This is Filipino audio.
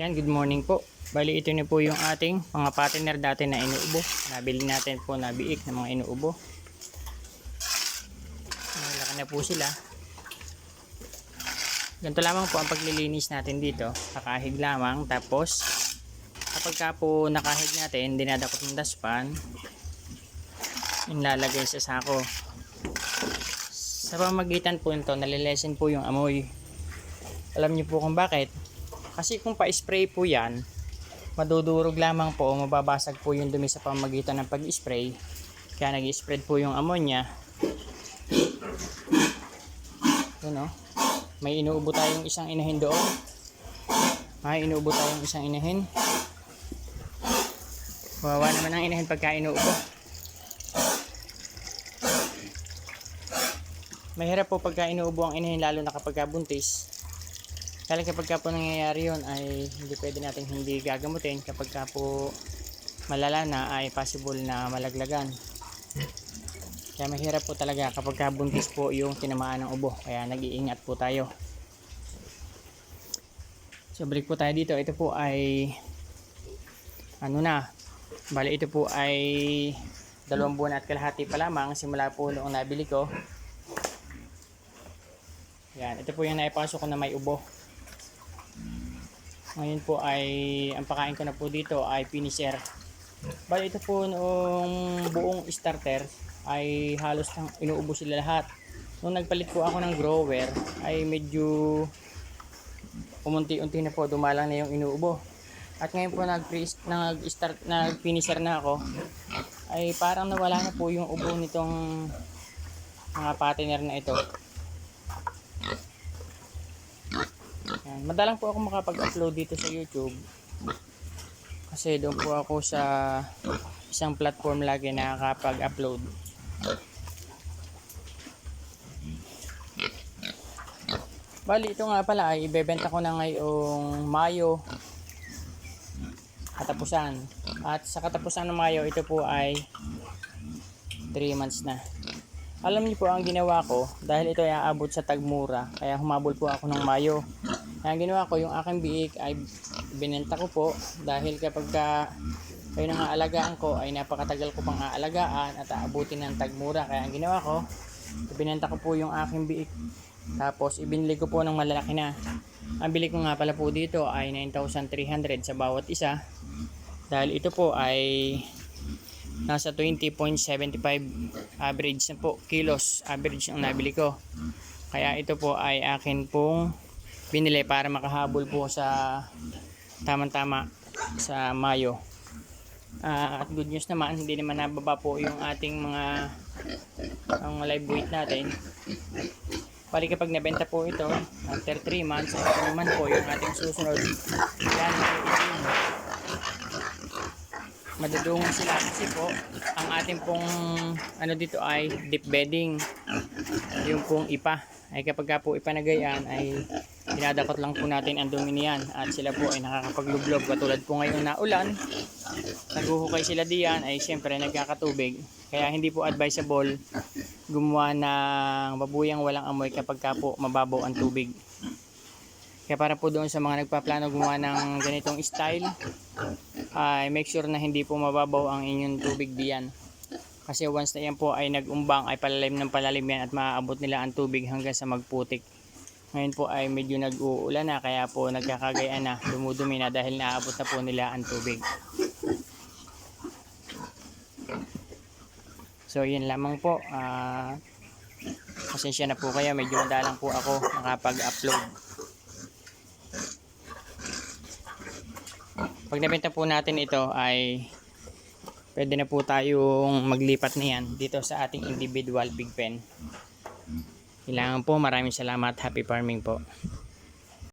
Yan, good morning po. Bali, ito na po yung ating mga partner dati na inuubo. Nabili natin po na biik ng mga inuubo. Malaki na po sila. Ganito lamang po ang paglilinis natin dito. Kakahig lamang. Tapos, kapag ka po nakahig natin, dinadakot ng daspan, inlalagay sa sako. Sa pamagitan po nito, nalilesen po yung amoy. Alam niyo po kung bakit? Kasi kung pa-spray po yan, madudurog lamang po, mababasag po yung dumi sa pamagitan ng pag-spray. Kaya nag-spread po yung ammonia. Yun o. May inuubo tayong isang inahin doon. May inuubo tayong isang inahin. Wawa naman ang inahin pagka inuubo. Mahirap po pagka inuubo ang inahin lalo na kapag buntis. Kaya kapag ka po nangyayari yun ay hindi pwede natin hindi gagamutin kapag ka po malala na ay possible na malaglagan. Kaya mahirap po talaga kapag ka buntis po yung tinamaan ng ubo. Kaya nag-iingat po tayo. So balik po tayo dito. Ito po ay ano na. Bali ito po ay dalawang buwan at kalahati pa lamang simula po noong nabili ko. Yan, ito po yung naipasok ko na may ubo. Ngayon po ay ang pakain ko na po dito ay finisher. Bali ito po noong buong starter ay halos nang inuubo sila lahat. Nung nagpalit po ako ng grower ay medyo umunti-unti na po dumalang na yung inuubo. At ngayon po nag nag-start nag-finisher na ako ay parang nawala na po yung ubo nitong mga partner na ito. Yan. Madalang po ako makapag-upload dito sa YouTube. Kasi doon po ako sa isang platform lagi nakakapag-upload. Bali, ito nga pala ay ibebenta ko na ngayong Mayo katapusan. At sa katapusan ng Mayo, ito po ay 3 months na. Alam niyo po ang ginawa ko, dahil ito ay aabot sa tagmura, kaya humabol po ako ng Mayo. Kaya ginawa ko, yung aking biik ay binenta ko po dahil kapag ka kayo nang aalagaan ko ay napakatagal ko pang aalagaan at aabutin ng tagmura. Kaya ang ginawa ko, binenta ko po yung aking biik. Tapos ibinili ko po ng malalaki na. Ang bili ko nga pala po dito ay 9,300 sa bawat isa. Dahil ito po ay nasa 20.75 average na po kilos average ang nabili ko. Kaya ito po ay akin pong binili para makahabol po sa tamang-tama sa Mayo. Ah, at good news naman, hindi naman nababa po yung ating mga ang live weight natin. Bali kapag nabenta po ito, after 3 months, ito naman po yung ating susunod. Yan, madudungan sila kasi po ang ating pong ano dito ay deep bedding yung pong ipa ay kapag ka po ipanagayan ay dinadakot lang po natin ang dumi niyan at sila po ay nakakapaglublog katulad po ngayon na ulan naghuhukay sila diyan ay siyempre nagkakatubig kaya hindi po advisable gumawa ng babuyang walang amoy kapag ka po mababaw ang tubig kaya para po doon sa mga nagpaplano gumawa ng ganitong style ay make sure na hindi po mababaw ang inyong tubig diyan. Kasi once na yan po ay nagumbang ay palalim ng palalim yan at maaabot nila ang tubig hanggang sa magputik. Ngayon po ay medyo nag-uulan na kaya po nagkakagayaan na dumudumi na dahil naaabot na po nila ang tubig. So yun lamang po. Ah, pasensya na po kayo medyo madalang po ako nakapag-upload. Pag nabenta po natin ito ay pwede na po tayong maglipat na yan dito sa ating individual big pen. Kailangan po maraming salamat. Happy farming po.